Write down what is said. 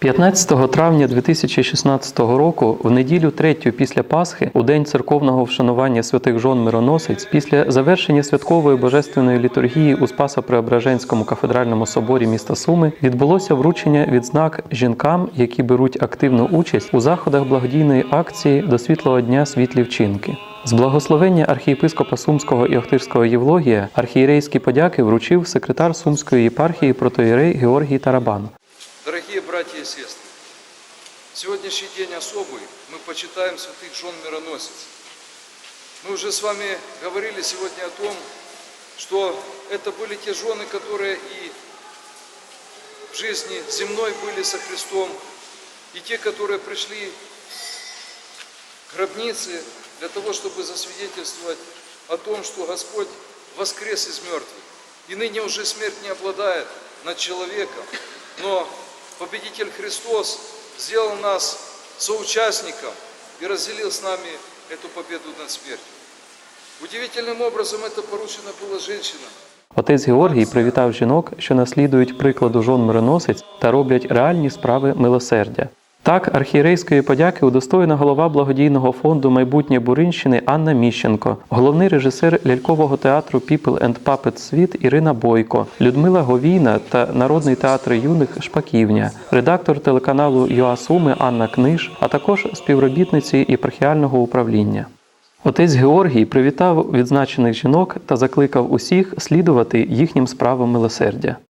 15 травня 2016 року, в неділю третю після Пасхи, у день церковного вшанування святих жон мироносиць, після завершення святкової божественної літургії у Спасо-Преображенському кафедральному соборі міста Суми відбулося вручення відзнак жінкам, які беруть активну участь у заходах благодійної акції до світлого дня світлі вчинки. З благословення архієпископа Сумського і Охтирського Євлогія архієрейські подяки вручив секретар Сумської єпархії протоєрей Георгій Тарабан. Братья и сестры, сегодняшний день особый, мы почитаем святых жен мироносец. Мы уже с вами говорили сегодня о том, что это были те жены, которые и в жизни земной были со Христом, и те, которые пришли к гробнице для того, чтобы засвидетельствовать о том, что Господь воскрес из мертвых. И ныне уже смерть не обладает над человеком, но победитель Христос сделал нас соучастником и разделил с нами эту победу над смертью. Удивительным образом это поручено было женщинам. Отець Георгій привітав жінок, що наслідують прикладу жон мироносиць та роблять реальні справи милосердя. Так, архієрейської подяки удостоєна голова благодійного фонду майбутнє Буринщини Анна Міщенко, головний режисер лялькового театру People and Puppet Світ Ірина Бойко, Людмила Говійна та Народний театр юних Шпаківня, редактор телеканалу ЮА Суми Анна Книж, а також співробітниці єпархіального управління. Отець Георгій привітав відзначених жінок та закликав усіх слідувати їхнім справам милосердя.